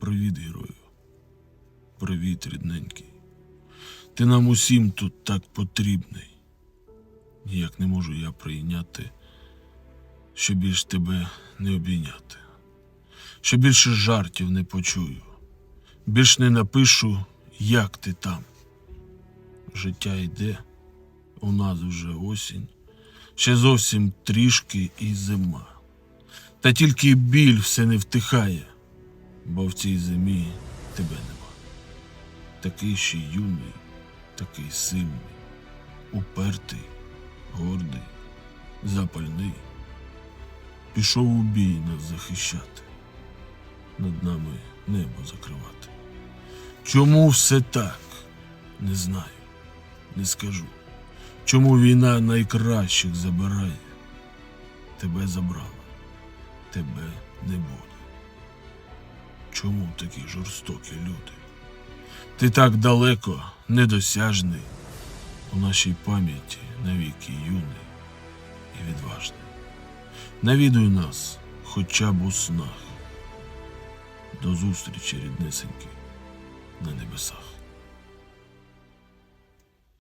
Привіт, герою. Привіт, рідненький. Ти нам усім тут так потрібний. Ніяк не можу я прийняти, що більш тебе не обійняти, що більше жартів не почую, більш не напишу, як ти там. Життя йде, у нас вже осінь, ще зовсім трішки і зима. Та тільки біль все не втихає, бо в цій зимі тебе нема. Такий ще юний, такий сильний, упертий, гордий, запальний. Пішов у бій нас захищати, над нами небо закривати. Чому все так? Не знаю, не скажу. Чому війна найкращих забирає? Тебе забрала, тебе не буде. Чому такі жорстокі люди? Ти так далеко, недосяжний, у нашій пам'яті навіки юний і відважний. Навідуй нас хоча б у снах. До зустрічі, ріднесеньки, на небесах.